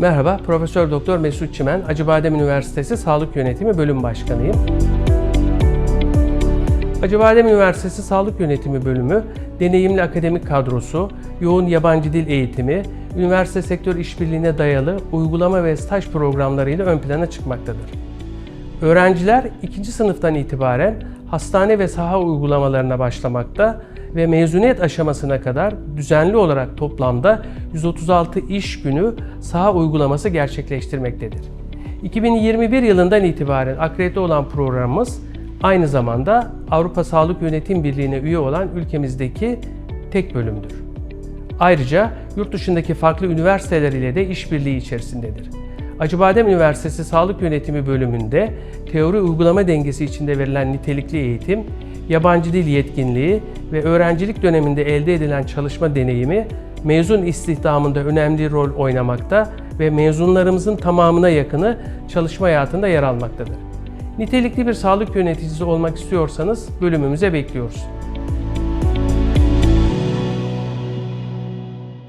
Merhaba, Profesör Doktor Mesut Çimen, Acıbadem Üniversitesi Sağlık Yönetimi Bölüm Başkanıyım. Acıbadem Üniversitesi Sağlık Yönetimi Bölümü, deneyimli akademik kadrosu, yoğun yabancı dil eğitimi, üniversite sektör işbirliğine dayalı uygulama ve staj programlarıyla ön plana çıkmaktadır. Öğrenciler ikinci sınıftan itibaren hastane ve saha uygulamalarına başlamakta ve mezuniyet aşamasına kadar düzenli olarak toplamda 136 iş günü saha uygulaması gerçekleştirmektedir. 2021 yılından itibaren akredite olan programımız aynı zamanda Avrupa Sağlık Yönetim Birliği'ne üye olan ülkemizdeki tek bölümdür. Ayrıca yurt dışındaki farklı üniversiteler ile de işbirliği içerisindedir. Acıbadem Üniversitesi Sağlık Yönetimi bölümünde teori uygulama dengesi içinde verilen nitelikli eğitim, yabancı dil yetkinliği ve öğrencilik döneminde elde edilen çalışma deneyimi mezun istihdamında önemli rol oynamakta ve mezunlarımızın tamamına yakını çalışma hayatında yer almaktadır. Nitelikli bir sağlık yöneticisi olmak istiyorsanız bölümümüze bekliyoruz.